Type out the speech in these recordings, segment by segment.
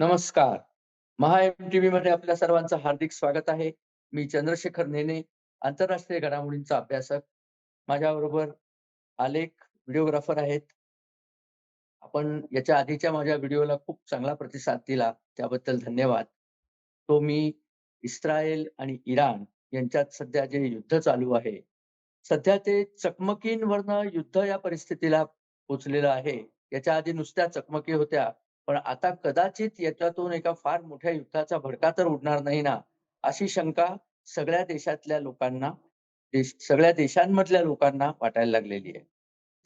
नमस्कार. महा एम-टी-व्ही मध्ये आपल्या सर्वांचं हार्दिक स्वागत आहे. मी चंद्रशेखर नेने, आंतरराष्ट्रीय घडामोडींचा अभ्यासक. माझ्याबरोबर आलेख व्हिडिओग्राफर आहेत. आपण याच्या आधीच्या माझ्या व्हिडिओला खूप चांगला प्रतिसाद दिला, त्याबद्दल धन्यवाद. तो मी इस्रायल आणि इराण यांच्यात सध्या जे युद्ध चालू आहे, सध्या ते चकमकींवरनं युद्ध या परिस्थितीला पोचलेलं आहे. याच्या आधी नुसत्या चकमकी होत्या, पण आता कदाचित याच्यातून एका फार मोठ्या युद्धाचा भडका तर उडणार नाही ना, अशी शंका सगळ्या देशातल्या लोकांना, देश सगळ्या देशांमधल्या लोकांना वाटायला लागलेली आहे.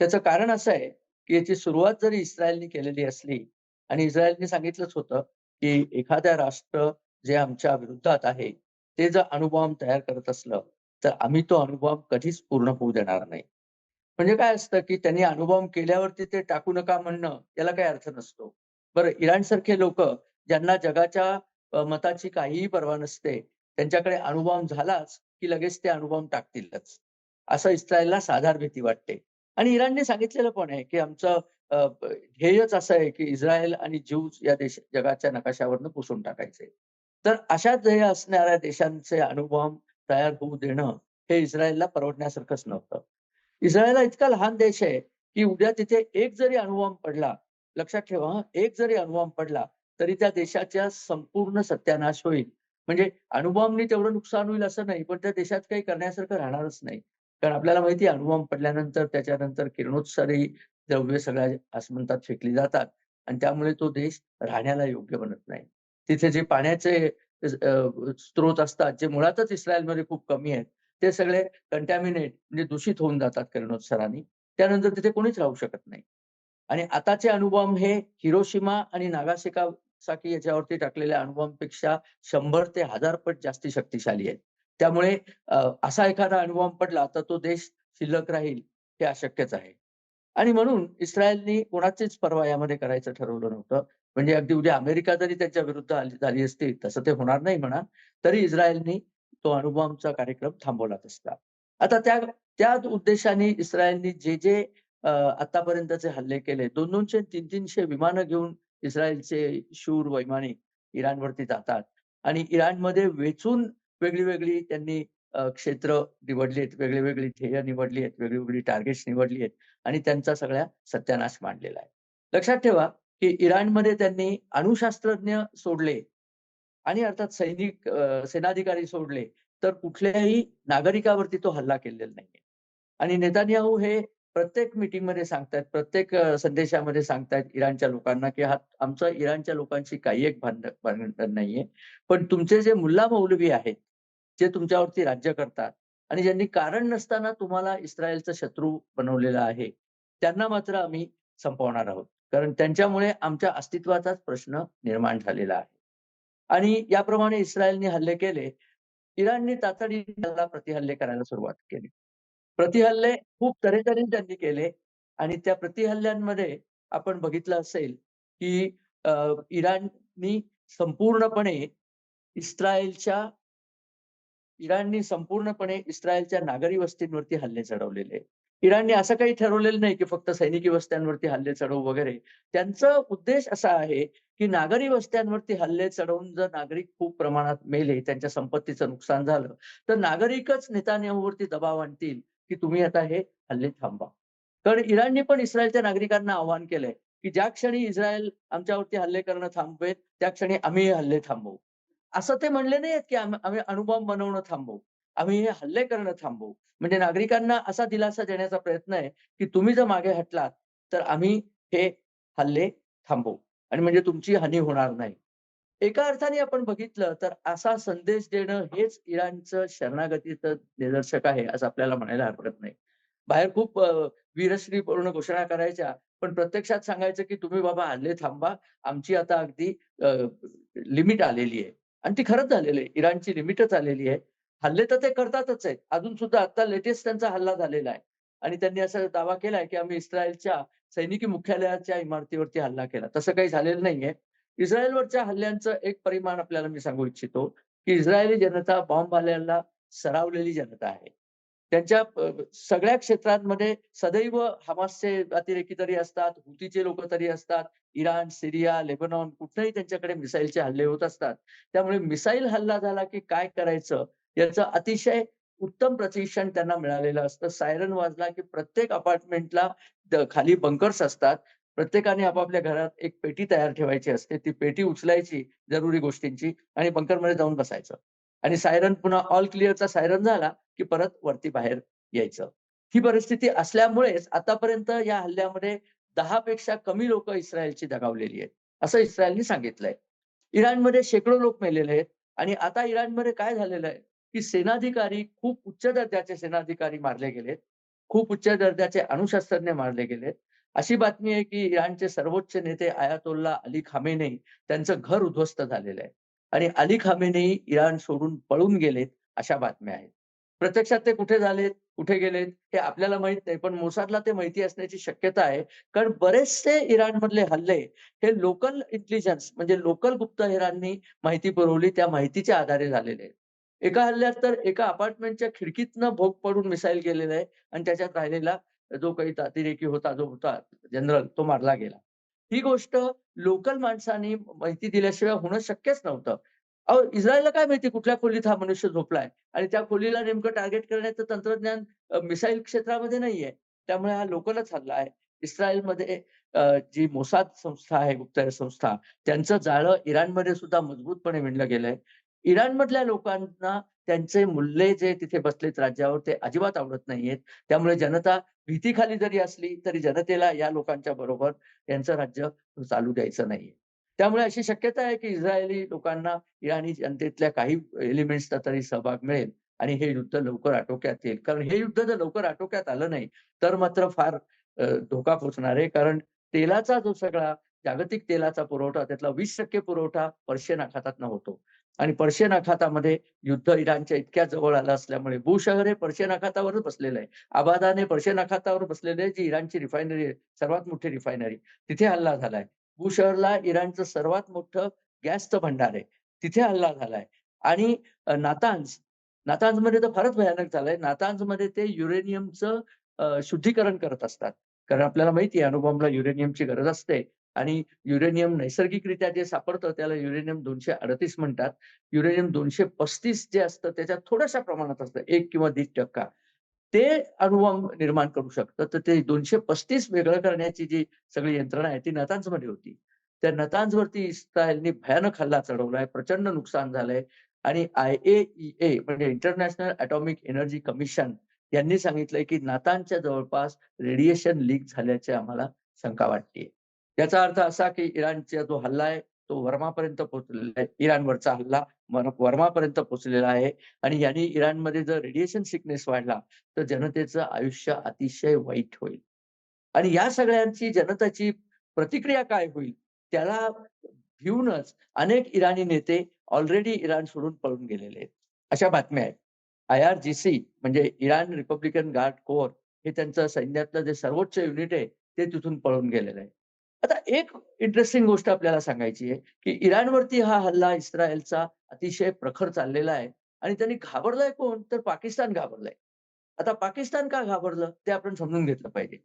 त्याचं कारण असं आहे, की याची सुरुवात जरी इस्रायलने केलेली असली आणि इस्रायलने सांगितलंच होतं, की एखाद्या राष्ट्र जे आमच्या विरुद्धात आहे, ते जर अणुबॉम्ब तयार करत असलं, तर आम्ही तो अणुबॉम्ब कधीच पूर्ण होऊ देणार नाही. म्हणजे काय असतं, की त्यांनी अणुबॉम्ब केल्यावरती ते टाकू नका म्हणणं, याला काही अर्थ नसतो. बरं इराणसारखे लोक ज्यांना जगाच्या मताची काहीही पर्वा नसते, त्यांच्याकडे अणुबॉम्ब झालाच, की लगेच ते अणुबॉम्ब टाकतीलच. असं इस्रायलला साधार भीती वाटते. आणि इराणने सांगितलेलं पण आहे, की आमचं ध्येयच असं आहे, की इस्रायल आणि ज्यूज या देश जगाच्या नकाशावरनं पुसून टाकायचे. तर अशा ध्येय असणाऱ्या देशांचे अणुबॉम्ब तयार होऊ देणं, हे इस्रायलला परवडण्यासारखंच नव्हतं. इस्रायलला इतका लहान देश आहे, की उद्या तिथे एक जरी अणुबॉम्ब पडला, लक्षात ठेवा एक जरी अणुबॉम्ब पडला, तरी त्या देशाच्या संपूर्ण सत्यानाश होईल. म्हणजे अणुबॉम्बनी तेवढं नुकसान होईल असं नाही, पण त्या देशात काही करण्यासारखं राहणारच नाही. कारण आपल्याला माहिती अणुबॉम्ब पडल्यानंतर त्याच्यानंतर किरणोत्सारी द्रव्य सगळ्या आसमंतात फेकली जातात आणि त्यामुळे तो देश राहण्याला योग्य बनत नाही. तिथे जे पाण्याचे स्त्रोत स्रोत असतात, जे मुळातच इस्रायलमध्ये खूप कमी आहेत, ते सगळे कंटॅमिनेट म्हणजे दूषित होऊन जातात किरणोत्सरांनी त्यानंतर तिथे कोणीच राहू शकत नाही. आणि आताचे अणुबॉम्ब हे हिरोशिमा आणि नागासाकी याच्यावरती टाकलेल्या अणुबॉम्बपेक्षा शंभर ते हजार पट जास्ती शक्तिशाली आहेत. त्यामुळे असा एखादा अणुबॉम्ब पडला, तर तो देश शिल्लक राहील हे अशक्यच आहे. आणि म्हणून इस्रायलनी कोणाचीच पर्वा यामध्ये करायचं ठरवलं नव्हतं. म्हणजे अगदी उद्या अमेरिका जरी त्यांच्या विरुद्ध आली झाली असती, तसं ते होणार नाही म्हणा, तरी इस्रायलनी तो अणुबॉम्बचा कार्यक्रम थांबवलाच असता. आता त्या त्या उद्देशाने इस्रायलनी जे, जे आतापर्यंतचे हल्ले केले, दोन दोनशे तीन तीनशे विमानं घेऊन इस्रायलचे शूर वैमानिक इराणवरती जातात आणि इराणमध्ये वेचून वेगळी-वेगळी त्यांनी क्षेत्र निवडली आहेत, वेगळी-वेगळी ध्येय निवडली आहेत, वेगळी-वेगळी टार्गेट्स निवडली आहेत आणि त्यांचा सगळा सत्यानाश मांडलेला आहे. लक्षात ठेवा, की इराणमध्ये त्यांनी अणुशास्त्रज्ञ सोडले आणि अर्थात सैनिक सेनाधिकारी सोडले, तर कुठल्याही नागरिकावरती तो हल्ला केलेला नाहीये. आणि नेतान्याहू हे प्रत्येक मीटिंगमध्ये सांगतायत, प्रत्येक संदेशामध्ये सांगतायत इराणच्या लोकांना, की हा आमचं इराणच्या लोकांशी काही एक भांडण नाहीये. पण तुमचे जे मुल्ला मौलवी आहेत, जे तुमच्यावरती राज्य करतात आणि ज्यांनी कारण नसताना तुम्हाला इस्रायलचा शत्रू बनवलेला आहे, त्यांना मात्र आम्ही संपवणार आहोत. कारण त्यांच्यामुळे आमच्या अस्तित्वाचाच प्रश्न निर्माण झालेला आहे. आणि याप्रमाणे इस्रायलने हल्ले केले. इराणने तातडीने त्याला प्रतिहल्ले करायला सुरुवात केली. प्रतिहल्ले खूप तऱ्हेतऱ्हेने त्यांनी केले आणि त्या प्रतिहल्ल्यांमध्ये आपण बघितलं असेल, की इराणनी संपूर्णपणे इस्रायलच्या इराणनी संपूर्णपणे इस्रायलच्या नागरी वस्तींवरती हल्ले चढवलेले. इराणने असं काही ठरवलेलं नाही, की फक्त सैनिकी वस्त्यांवरती हल्ले चढवू वगैरे. त्यांचा उद्देश असा आहे, की नागरी वस्त्यांवरती हल्ले चढवून जर नागरिक खूप प्रमाणात मेले, त्यांच्या संपत्तीचं नुकसान झालं, तर नागरिकच नेतान्याहूवरती दबाव आणतील, की तुम्ही आता हे हल्ले थांबवा. कारण इराणने पण इस्रायलच्या नागरिकांना आवाहन केलंय, की ज्या क्षणी इस्रायल आमच्यावरती हल्ले करणं थांबवेल, त्या क्षणी आम्ही हे हल्ले थांबवू. असं ते म्हणले नाहीत की आम्ही अणुबॉम्ब बनवणं थांबवू. आम्ही हे हल्ले करणं थांबवू. म्हणजे नागरिकांना असा दिलासा देण्याचा प्रयत्न आहे, की तुम्ही जर मागे हटलात, तर आम्ही हे हल्ले थांबवू आणि म्हणजे तुमची हानी होणार नाही. एका अर्थाने आपण बघितलं तर असा संदेश देणं हेच इराणचं शरणागतीचं निदर्शक आहे, असं आपल्याला म्हणायला हरकत नाही. बाहेर खूप वीरश्री वीरश्रीपूर्ण घोषणा करायच्या, पण प्रत्यक्षात सांगायचं, की तुम्ही बाबा हल्ले थांबा आमची आता अगदी लिमिट आलेली आहे आणि ती खरंच झालेली आहे. इराणची लिमिटच आलेली आहे. हल्ले तर ते करतातच आहेत. अजून सुद्धा आता लेटेस्ट त्यांचा हल्ला झालेला आहे आणि त्यांनी असा दावा केलाय, की आम्ही इस्रायलच्या सैनिकी मुख्यालयाच्या इमारतीवरती हल्ला केला. तसं काही झालेलं नाहीये. इस्रायलवरच्या हल्ल्यांचं एक परिमाण आपल्याला मी सांगू इच्छितो, की इस्रायली जनता बॉम्ब हल्ल्याला सरावलेली जनता आहे. त्यांच्या सगळ्या क्षेत्रांमध्ये सदैव हमासचे अतिरेकी तरी असतात, हुतीचे लोक तरी असतात, इराण, सिरिया, लेबनॉन कुठेही त्यांच्याकडे मिसाईलचे हल्ले होत असतात. त्यामुळे मिसाईल हल्ला झाला की काय करायचं याचं अतिशय उत्तम प्रशिक्षण त्यांना मिळालेलं असतं. सायरन वाजला की प्रत्येक अपार्टमेंटला खाली बंकर्स असतात. प्रत्येकाने आपापल्या घरात एक पेटी तयार ठेवायची असते. ती पेटी उचलायची जरुरी गोष्टींची आणि बंकरमध्ये जाऊन बसायचं. आणि सायरन पुन्हा ऑल क्लिअरचा सायरन झाला की परत वरती बाहेर यायचं. ही परिस्थिती असल्यामुळेच आतापर्यंत या हल्ल्यामध्ये दहा पेक्षा कमी लोक इस्रायलची दगावलेली आहेत, असं इस्रायलने सांगितलंय. इराणमध्ये शेकडो लोक मेलेले आहेत आणि आता इराणमध्ये काय झालेलं आहे, की सेनाधिकारी खूप उच्च दर्जाचे सेनाधिकारी मारले गेलेत. खूप उच्च दर्जाचे अणुशास्त्रज्ञ मारले गेलेत. अशी बातमी आहे की इराणचे सर्वोच्च नेते आयातोल्ला अली खामेनी त्यांचं घर उद्ध्वस्त झालेलं आहे आणि अली खामेनेही इराण सोडून पळून गेलेत, अशा बातम्या आहेत. प्रत्यक्षात ते कुठे झालेत, कुठे गेलेत हे आपल्याला माहीत नाही. पण मोसादला ते माहिती असण्याची शक्यता आहे. कारण बरेचसे इराणमधले हल्ले हे लोकल इंटेलिजन्स म्हणजे लोकल गुप्तहेरांनी माहिती पुरवली त्या माहितीच्या आधारे झालेले आहेत. एका हल्ल्यात तर एका अपार्टमेंटच्या खिडकीतनं भोग पडून मिसाईल गेलेला आहे आणि त्याच्यात राहिलेला जो काही अतिरेकी होता, जो होता जनरल तो मारला गेला. ही गोष्ट लोकल माणसांनी माहिती दिल्याशिवाय होणं शक्यच नव्हतं. अहो, इस्रायलला काय माहिती कुठल्या खोलीत हा मनुष्य झोपलाय आणि त्या खोलीला नेमकं टार्गेट करण्याचं तंत्रज्ञान मिसाईल क्षेत्रामध्ये नाहीये. त्यामुळे हा लोकलच हल्ला आहे. इस्रायलमध्ये जी मोसाद संस्था आहे, गुप्तहेर संस्था त्यांचं जाळं इराणमध्ये सुद्धा मजबूतपणे विणलं गेलंय. इराणमधल्या लोकांना त्यांचे मूल्ये जे तिथे बसलेत राज्यावर ते अजिबात आवडत नाहीयेत. त्यामुळे जनता भीतीखाली जरी असली तरी जनतेला या लोकांच्या बरोबर यांचं राज्य चालू द्यायचं नाहीये. त्यामुळे अशी शक्यता आहे की इस्रायली लोकांना इराणी जनतेतल्या काही एलिमेंट्सचा तरी सहभाग मिळेल आणि हे युद्ध लवकर आटोक्यात येईल. कारण हे युद्ध जर लवकर आटोक्यात आलं नाही, तर मात्र फार धोका पोहोचणार आहे. कारण तेलाचा जो सगळा जागतिक तेलाचा पुरवठा त्यातला 20% पुरवठा पर्शियन आखातात होतो आणि पर्शियन आखातामध्ये युद्ध इराणच्या इतक्या जवळ आलं असल्यामुळे बू शहर हे पर्शियन आखातावरच बसलेलं आहे. आबादान हे पर्शियन आखातावर बसलेले आहे, जी इराणची रिफायनरी आहे, सर्वात मोठी रिफायनरी. तिथे हल्ला झालाय. बुशहरला इराणचं सर्वात मोठं गॅसचं भंडार आहे. तिथे हल्ला झालाय आणि नातांज, नातांजमध्ये तर फारच भयानक झालंय. नातांजमध्ये ते युरेनियमचं शुद्धीकरण करत असतात. कारण आपल्याला माहिती आहे अणुबॉम्बला युरेनियमची गरज असते आणि युरेनियम नैसर्गिकरित्या जे सापडतं त्याला युरेनियम 238 म्हणतात. युरेनियम 235 जे असतं त्याच्यात थोड्याशा प्रमाणात असतं एक किंवा 1.5% ते अणुबॉम्ब निर्माण करू शकतं. तर ते 235 वेगळं करण्याची जी सगळी यंत्रणा आहे ती नतांजमध्ये होती. त्या नतांजवरती इस्रायलने भयानक हल्ला चढवलाय, प्रचंड नुकसान झालंय आणि IAEA म्हणजे इंटरनॅशनल अटॉमिक एनर्जी कमिशन यांनी सांगितलंय की नातांच्या जवळपास रेडिएशन लीक झाल्याची आम्हाला शंका वाटते याचा अर्थ असा की इराणचा जो हल्ला आहे तो वर्मापर्यंत पोहोचलेला आहे. इराणवरचा हल्ला वर्मापर्यंत पोहोचलेला आहे आणि याने इराणमध्ये जर रेडिएशन सिकनेस वाढला, तर जनतेचं आयुष्य अतिशय वाईट होईल. आणि या सगळ्यांची जनतेची प्रतिक्रिया काय होईल त्याला भिऊनच अनेक इराणी नेते ऑलरेडी इराण सोडून पळून गेलेले आहेत. अशा बातम्या आहेत. आय आर जीसी म्हणजे इराण रिपब्लिकन गार्ड कोर हे त्यांचं सैन्यातलं जे सर्वोच्च युनिट आहे ते तिथून पळून गेलेलं आहे. आता एक इंटरेस्टिंग गोष्ट आपल्याला सांगायची आहे, की इराणवरती हा हल्ला इस्रायलचा अतिशय प्रखर चाललेला आहे आणि त्यांनी घाबरलाय कोण? तर पाकिस्तान घाबरलाय आता पाकिस्तान का घाबरलं ते आपण समजून घेतलं पाहिजे.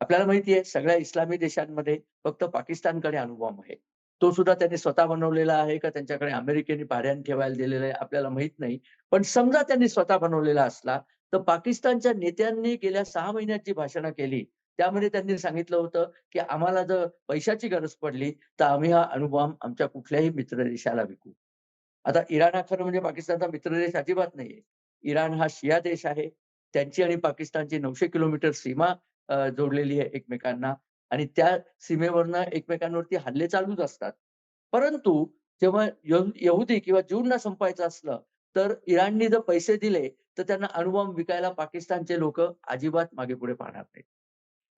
आपल्याला माहिती आहे सगळ्या इस्लामी देशांमध्ये फक्त पाकिस्तानकडे अणुबॉम्ब आहे. तो सुद्धा त्यांनी स्वतः बनवलेला आहे का त्यांच्याकडे अमेरिकेने भाड्याने ठेवायला दिलेला आहे आपल्याला माहीत नाही. पण समजा त्यांनी स्वतः बनवलेला असला, तर पाकिस्तानच्या नेत्यांनी गेल्या सहा महिन्यात जी भाषणं केली, त्यामध्ये त्यांनी सांगितलं होतं, की आम्हाला जर पैशाची गरज पडली, तर आम्ही हा अणुबॉम्ब आमच्या कुठल्याही मित्र देशाला विकू. आता इराण हा खरं म्हणजे पाकिस्तानचा मित्र देश अजिबात नाहीये. इराण हा शिया देश आहे. त्यांची आणि पाकिस्तानची नऊशे किलोमीटर सीमा जोडलेली आहे एकमेकांना आणि त्या सीमेवरनं एकमेकांवरती हल्ले चालूच असतात. परंतु जेव्हा यहू यहुदी किंवा जूनना संपायचं असलं, तर इराणनी जर पैसे दिले, तर त्यांना अणुबॉम्ब विकायला पाकिस्तानचे लोक अजिबात मागे-पुढे पाहणार नाहीत.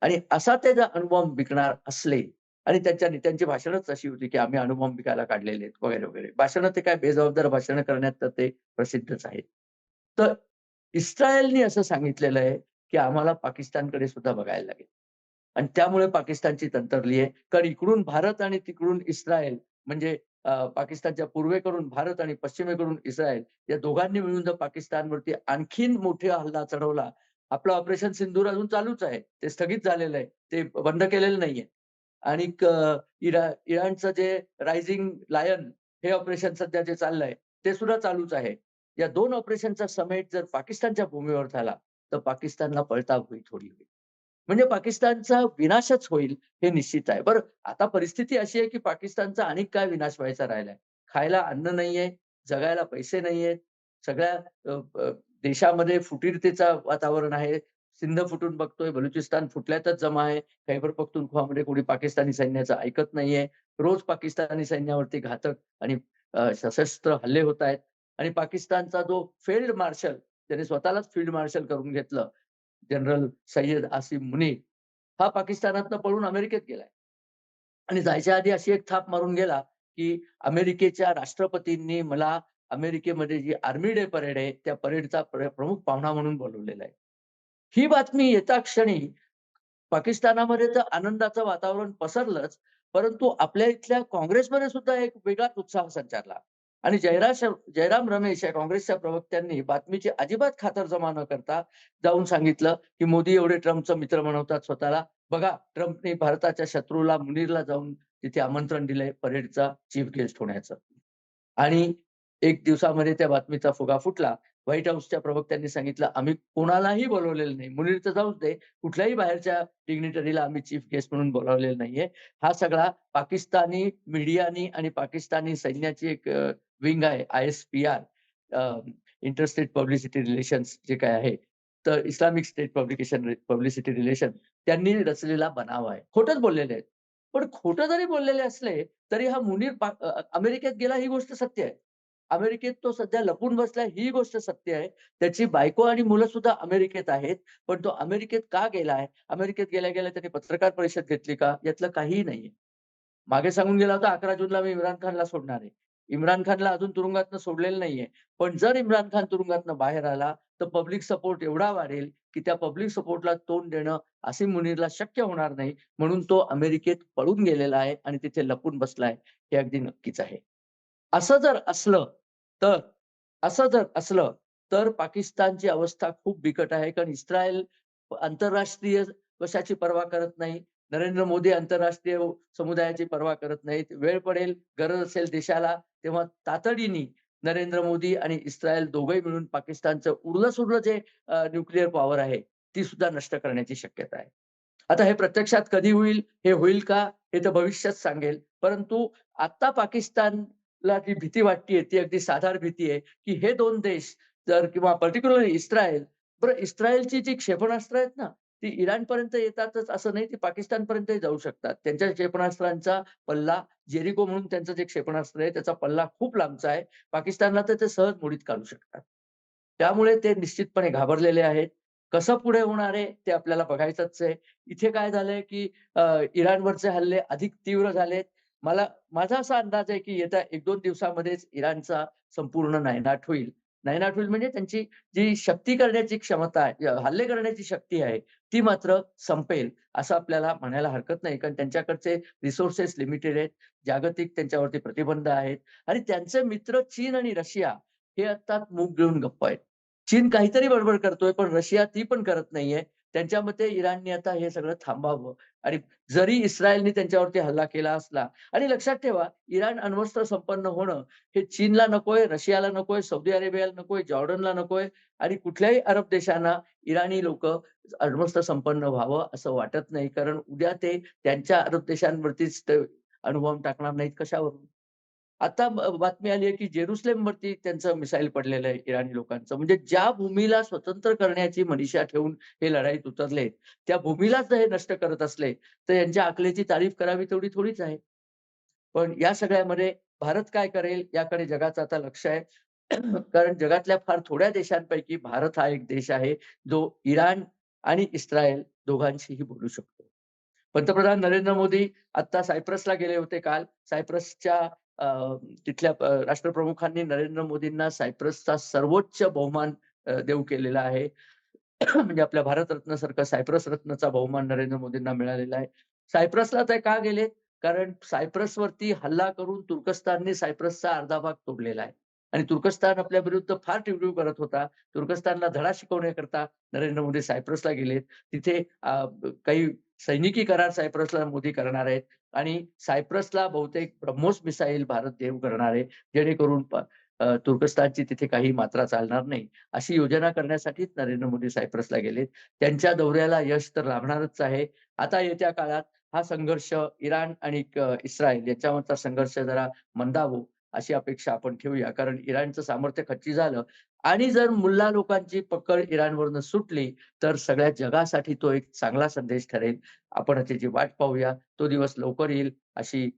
आणि असा ते जर अणुबॉम्ब विकणार असले आणि त्यांच्या नेत्यांची भाषणच अशी होती, की आम्ही अणुबॉम्ब विकायला काढलेले आहेत वगैरे, वगैरे. भाषणं ते काय बेजबाबदार भाषणं करण्यात तर ते प्रसिद्धच आहेत. तर इस्रायलने असं सांगितलेलं आहे, की आम्हाला पाकिस्तानकडे सुद्धा बघायला लागेल. आणि त्यामुळे पाकिस्तानची तंत्रली आहे. कारण इकडून भारत आणि तिकडून इस्रायल म्हणजे पाकिस्तानच्या पूर्वेकडून भारत आणि पश्चिमेकडून इस्रायल या दोघांनी मिळून जर पाकिस्तानवरती आणखीन मोठा हल्ला चढवला, आपलं ऑपरेशन सिंदूर अजून चालूच आहे. ते स्थगित झालेलं आहे. ते बंद केलेलं नाहीये. आणिक इरा इराणचं जे रायझिंग लायन हे ऑपरेशन सध्या जे चाललंय, ते सुद्धा चालूच आहे. या दोन ऑपरेशनचा समेट जर पाकिस्तानच्या भूमीवर झाला, तर पाकिस्तानला पळताभुई थोडी होईल. म्हणजे पाकिस्तानचा विनाशच होईल हे निश्चित आहे. बरं आता परिस्थिती अशी आहे, की पाकिस्तानचा आणि काय विनाश व्हायचा राहिलाय. खायला अन्न नाहीये, जगायला पैसे नाहीयेत. सगळ्या देशामध्ये फुटीरतेचा वातावरण आहे. सिंध फुटून बघतोय, बलुचिस्तान फुटल्यातच जमा आहे. खैबर पख्तुनख्वामध्ये कोणी पाकिस्तानी सैन्याचं ऐकत नाहीये. रोज पाकिस्तानी सैन्यावरती घातक आणि सशस्त्र हल्ले होत आहेत आणि पाकिस्तानचा जो फील्ड मार्शल त्याने स्वतःलाच फील्ड मार्शल करून घेतलं. जनरल सय्यद आसिम मुनी हा पाकिस्तानातनं पळून अमेरिकेत गेलाय. आणि जायच्या आधी अशी एक थाप मारून गेला, की अमेरिकेच्या राष्ट्रपतींनी मला अमेरिकेमध्ये जी आर्मी डे परेड आहे, त्या परेडचा प्रमुख पाहुणा म्हणून बोलवलेला आहे. ही बातमी येता क्षणी पाकिस्तानामध्ये तर आनंदाचं वातावरण पसरलंच, परंतु आपल्या इथल्या काँग्रेसमध्ये सुद्धा एक वेगळाच उत्साह संचारला. आणि जयराज जयराम रमेश या काँग्रेसच्या प्रवक्त्यांनी बातमीची अजिबात खातरजमा न करता जाऊन सांगितलं, की मोदी एवढे ट्रम्पचं मित्र म्हणवतात स्वतःला. बघा ट्रम्पने भारताच्या शत्रूला मुनीरला जाऊन तिथे आमंत्रण दिलंय परेडचा चीफ गेस्ट होण्याचं. आणि एक दिवसामध्ये त्या बातमीचा फुगा फुटला. व्हाईट हाऊसच्या प्रवक्त्यांनी सांगितलं, "आम्ही कोणालाही बोलावलेलं नाही. मुनीर तर जाऊच दे, कुठल्याही बाहेरच्या डिग्निटरीला आम्ही चीफ गेस्ट म्हणून बोलावलेलं नाहीये." हा सगळा पाकिस्तानी मीडियानी आणि पाकिस्तानी सैन्याची एक विंग आहे आय-एस-पी-आर इंटरस्टेट पब्लिसिटी रिलेशन्स जे काय आहे, तर Islamic State publication publicity relation त्यांनी रचलेला बनाव आहे. खोटच बोललेले आहेत. पण खोटं जरी बोललेले असले, तरी हा मुनीर अमेरिकेत गेला ही गोष्ट सत्य आहे. अमेरिकेत तो सध्या लपून बसलाय ही गोष्ट सत्य आहे. त्याची बायको आणि मुलं सुद्धा अमेरिकेत आहेत. पण तो अमेरिकेत का गेलाय? अमेरिकेत गेल्या-गेल्या त्याने पत्रकार परिषद घेतली का? यातलं काहीही नाहीये. मागे सांगून गेला होता 11 जूनला मी इम्रान खानला सोडणार आहे. इम्रान खानला अजून तुरुंगातनं सोडलेलं नाहीये. पण जर इम्रान खान तुरुंगातनं बाहेर आला, तर पब्लिक सपोर्ट एवढा वाढेल, की त्या पब्लिक सपोर्टला तोंड देणं असे मुनीरला शक्य होणार नाही. म्हणून तो अमेरिकेत पळून गेलेला आहे आणि तिथे लपून बसलाय हे अगदी नक्कीच आहे. असं जर असलं तर असं जर असलं, तर पाकिस्तानची अवस्था खूप बिकट आहे. कारण इस्रायल आंतरराष्ट्रीय कशाची पर्वा करत नाही. नरेंद्र मोदी आंतरराष्ट्रीय समुदायाची पर्वा करत नाहीत. वेळ पडेल, गरज असेल देशाला, तेव्हा तातडीने नरेंद्र मोदी आणि इस्रायल दोघे मिळून पाकिस्तानचं उरलं-सुरलं जे न्यूक्लिअर पॉवर आहे, ती सुद्धा नष्ट करण्याची शक्यता आहे. आता हे प्रत्यक्षात कधी होईल? हे होईल का? हे तर भविष्यात सांगेल. परंतु आता पाकिस्तान ला जी भीती वाटते ती अगदी साधार भीती आहे, की हे दोन देश जर किंवा पर्टिक्युलरली इस्रायल बरं इस्रायलची जी क्षेपणास्त्र आहेत ना, ती इराणपर्यंत येतातच असं नाही, ती पाकिस्तानपर्यंतही जाऊ शकतात. त्यांच्या क्षेपणास्त्रांचा पल्ला जेरिको म्हणून त्यांचं जे क्षेपणास्त्र आहे, त्याचा पल्ला खूप लांबचा आहे. पाकिस्तानला तर ते सहज मुडीत काढू शकतात. त्यामुळे ते निश्चितपणे घाबरलेले आहेत. कसं पुढे होणार आहे, ते आपल्याला बघायचंच आहे. इथे काय झालंय, की इराणवरचे हल्ले अधिक तीव्र झालेत. मला माझा असा अंदाज आहे, की येत्या 1-2 दिवसामध्येच इराणचा संपूर्ण नायनाट होईल. नायनाट होईल म्हणजे त्यांची जी शक्ती करण्याची क्षमता आहे, हल्ले करण्याची शक्ती आहे, ती मात्र संपेल, असं आपल्याला म्हणायला हरकत नाही. कारण त्यांच्याकडचे रिसोर्सेस लिमिटेड आहेत. जागतिक त्यांच्यावरती प्रतिबंध आहेत आणि त्यांचे मित्र चीन आणि रशिया हे आता मूग घेऊन गप्प आहेत. चीन काहीतरी बडबड करतोय, पण रशिया ती पण करत नाहीये. त्यांच्या मते इराणने आता हे सगळं थांबावं आणि जरी इस्रायलने त्यांच्यावरती हल्ला केला असला आणि लक्षात ठेवा, इराण अण्वस्त्र संपन्न होणं हे चीनला नकोय, रशियाला नकोय, सौदी अरेबियाला नकोय, जॉर्डनला नकोय आणि कुठल्याही अरब देशांना इराणी लोक अण्वस्त्र संपन्न व्हावं असं वाटत नाही. कारण उद्या ते त्यांच्या अरब देशांवरतीच ते अणुबॉम्ब टाकणार नाहीत कशावरून? आता बातमी आली आहे, की जेरुसलेम वरती त्यांचं मिसाईल पडलेलं आहे इराणी लोकांचं. म्हणजे ज्या भूमीला स्वतंत्र करण्याची मनीषा ठेवून हे लढाईत उतरलेत, त्या भूमीलाच जर हे नष्ट करत असले, तर यांच्या आकलेची तारीफ करावी तेवढी थोडीच आहे. पण या सगळ्यामध्ये भारत काय करेल याकडे जगाचं आता लक्ष आहे. कारण जगातल्या फार थोड्या देशांपैकी भारत हा एक देश आहे, जो इराण आणि इस्रायल दोघांशीही बोलू शकतो. पंतप्रधान नरेंद्र मोदी आता सायप्रसला गेले होते काल. सायप्रसच्या तिथल्या राष्ट्रप्रमुखांनी नरेंद्र मोदींना सायप्रसचा सर्वोच्च बहुमान देऊ केलेला आहे. म्हणजे आपल्या भारतरत्नासारखा सायप्रस रत्नचा बहुमान नरेंद्र मोदींना मिळालेला आहे. सायप्रसला ते का गेले? कारण सायप्रसवरती हल्ला करून तुर्कस्तानने सायप्रसचा अर्धा भाग तोडलेला आहे आणि तुर्कस्तान आपल्या विरुद्ध फार टिवटिव करत होता तुर्कस्तानला धडा शिकवण्याकरता नरेंद्र मोदी सायप्रसला गेलेत तिथे काही सैनिकी करार सायप्रसला मोदी करणार आहेत आणि सायप्रसला बहुतेक ब्रह्मोस मिसाईल भारत देव करणार आहे जेणेकरून तुर्कस्तानची तिथे काही मात्रा चालणार नाही अशी योजना करण्यासाठीच नरेंद्र मोदी सायप्रसला गेलेत. त्यांच्या दौऱ्याला यश तर लाभणारच आहे. आता येत्या काळात हा संघर्ष इराण आणि इस्रायल याच्यावरचा संघर्ष जरा मंदावो. अशी अपेक्षा आपण ठेवूया. कारण इराणचं सामर्थ्य खच्ची झालं आणि जर मुल्ला लोकांची पकड इराणवरनं सुटली तर सगळ्या जगासाठी तो एक चांगला संदेश ठरेल. आपण त्याची वाट पाहूया तो दिवस लवकर येईल अशी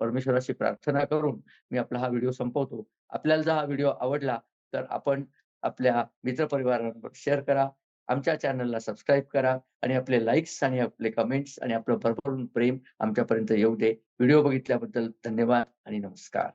परमेश्वराशी प्रार्थना करून मी आपला हा व्हिडिओ संपवतो. आपल्याला जर हा व्हिडिओ आवडला तर आपण आपल्या मित्रपरिवारांबरोबर शेअर करा आमच्या चॅनलला सबस्क्राईब करा आणि आपले लाईक्स आणि आपले कमेंट्स आणि आपलं भरभरून प्रेम आमच्यापर्यंत येऊ दे. व्हिडिओ बघितल्याबद्दल धन्यवाद आणि नमस्कार.